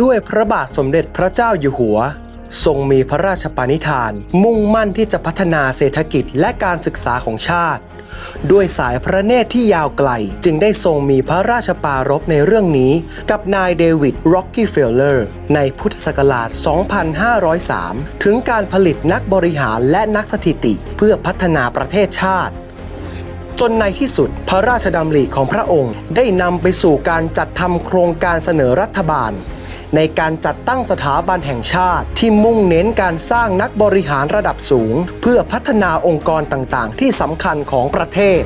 ด้วยพระบาทสมเด็จพระเจ้าอยู่หัว ทรงมีพระราชปณิธาน มุ่งมั่นที่จะพัฒนาเศรษฐกิจและการศึกษาของชาติ ด้วยสายพระเนตรที่ยาวไกล จึงได้ทรงมีพระราชปารภในเรื่องนี้ กับนายเดวิดร็อกกี้เฟลเลอร์ในพุทธศักราช 2503 ถึงการผลิตนักบริหารและนักสถิติเพื่อพัฒนาประเทศชาติจนในที่สุดพระราชดำริของพระองค์ได้นำไปสู่การจัดทำโครงการเสนอรัฐบาล ในการจัดตั้งสถาบันแห่งชาติ ที่มุ่งเน้นการสร้างนักบริหารระดับสูง เพื่อพัฒนาองค์กรต่างๆ ที่สำคัญของประเทศ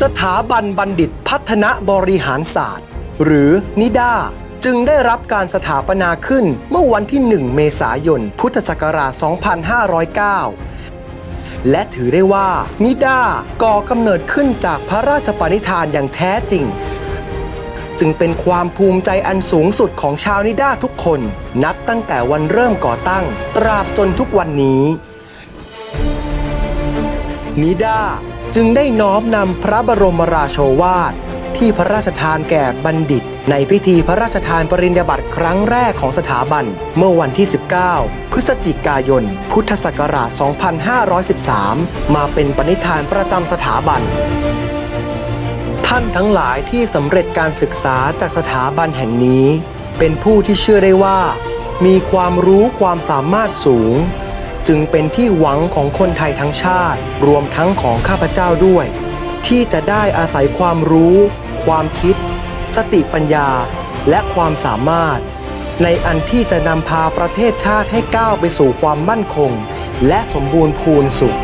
สถาบันบัณฑิตพัฒนาบริหารศาสตร์ หรือนิด้าจึงได้รับการสถาปนาขึ้นเมื่อวันที่ 1 เมษายน พุทธศักราช 2509 และถือได้ว่านิด้าก่อกำเนิดขึ้นจากพระราชปณิธานอย่างแท้จริง จึงเป็นความภูมิใจอันสูงสุดของชาวนิด้าทุกคน นับตั้งแต่วันเริ่มก่อตั้ง ตราบจนทุกวันนี้ นิด้าจึงได้น้อมนำพระบรมราโชวาท ที่พระราชทานแก่บัณฑิต ในพิธีพระราชทานปริญญาบัตรครั้งแรกของสถาบัน เมื่อวันที่ 19 พฤศจิกายน พุทธศักราช 2513 มาเป็นปณิธานประจำสถาบัน ท่านทั้งหลายที่สำเร็จการศึกษาจากสถาบันแห่งนี้ เป็นผู้ที่เชื่อได้ว่า มีความรู้ความสามารถสูง จึงเป็นที่หวังของคนไทยทั้งชาติ รวมทั้งของข้าพเจ้าด้วย ที่จะได้อาศัยความรู้ ความคิด สติปัญญา และความสามารถ ในอันที่จะนำพาประเทศชาติให้ก้าวไปสู่ความมั่นคง และสมบูรณ์พูนสุข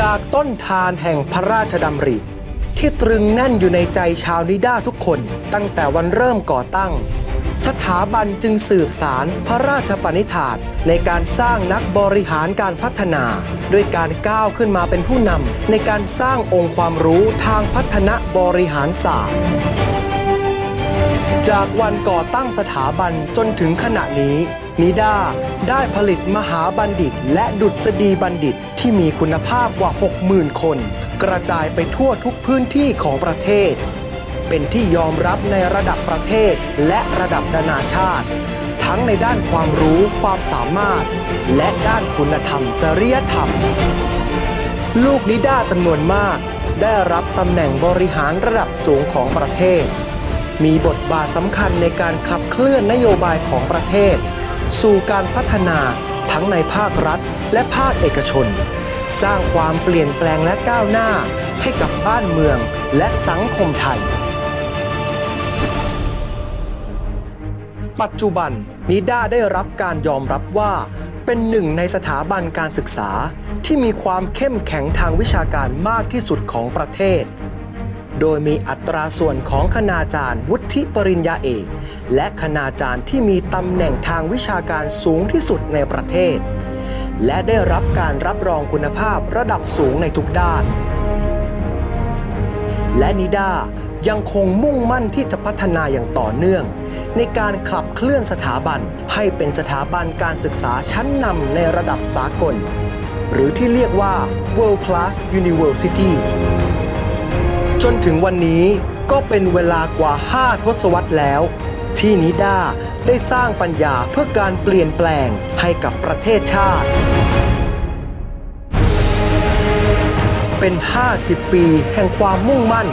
จากต้นทานแห่งพระราชดำริ ที่ตรึงแน่นอยู่ในใจชาวนิด้าทุกคนตั้งแต่วันเริ่มก่อตั้ง สถาบันจึงสืบสารพระราชปณิธานในการสร้างนักบริหารการพัฒนา ด้วยการก้าวขึ้นมาเป็นผู้นำในการสร้างองค์ความรู้ทางพัฒนาบริหารศาสตร์ จากวันก่อตั้งสถาบันจนถึงขณะนี้ นิด้าได้ผลิตมหาบัณฑิต และดุษฎีบัณฑิตที่มีคุณภาพกว่า 60,000 คน กระจายไปทั่วทุกพื้นที่ของประเทศ เป็นที่ยอมรับในระดับประเทศและระดับนานาชาติ ทั้งในด้านความรู้ความสามารถ และด้านคุณธรรมจริยธรรม ลูกนิด้าจำนวนมาก ได้รับตำแหน่งบริหารระดับสูงของประเทศ มีบทบาทสำคัญในการขับเคลื่อนนโยบายของประเทศ สู่การพัฒนาทั้งในภาครัฐและภาคเอกชน สร้างความเปลี่ยนแปลงและก้าวหน้าให้กับบ้านเมืองและสังคมไทย ปัจจุบันนิด้าได้รับการยอมรับว่า เป็นหนึ่งในสถาบันการศึกษาที่มีความเข้มแข็งทางวิชาการมากที่สุดของประเทศ โดยมีอัตราส่วนของคณาจารย์วุฒิปริญญาเอก และคณาจารย์ที่มีตำแหน่งทางวิชาการสูงที่สุดในประเทศ และได้รับการรับรองคุณภาพระดับสูงในทุกด้าน และนิดายังคงมุ่งมั่นที่จะพัฒนาอย่างต่อเนื่อง ในการขับเคลื่อนสถาบันให้เป็นสถาบันการศึกษาชั้นนำในระดับสากล หรือที่เรียกว่า World Class University จนถึงวันนี้ก็เป็นเวลากว่า 5 ทศวรรษแล้ว ที่นิด้าได้สร้างปัญญาเพื่อการเปลี่ยนแปลงให้กับประเทศชาติ เป็น 50 ปีแห่งความมุ่งมั่น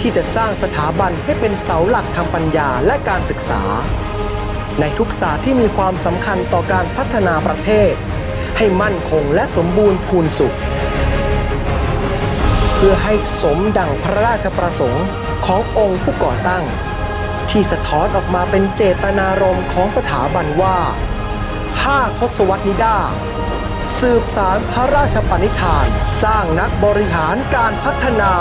ที่จะสร้างสถาบันให้เป็นเสาหลักทางปัญญาและการศึกษา ในทุกศาสตร์ที่มีความสำคัญต่อการพัฒนาประเทศ ให้มั่นคงและสมบูรณ์พูนสุข พื่อให้สมดังพระราชประสงค์ขององค์ผู้ก่อตั้ง ที่สะท้อนออกมาเป็นเจตนารมณ์ของสถาบันว่าห้าทศวรรษนิด้าสืบสารพระราชปณิธาน สร้างนักบริหารการพัฒนา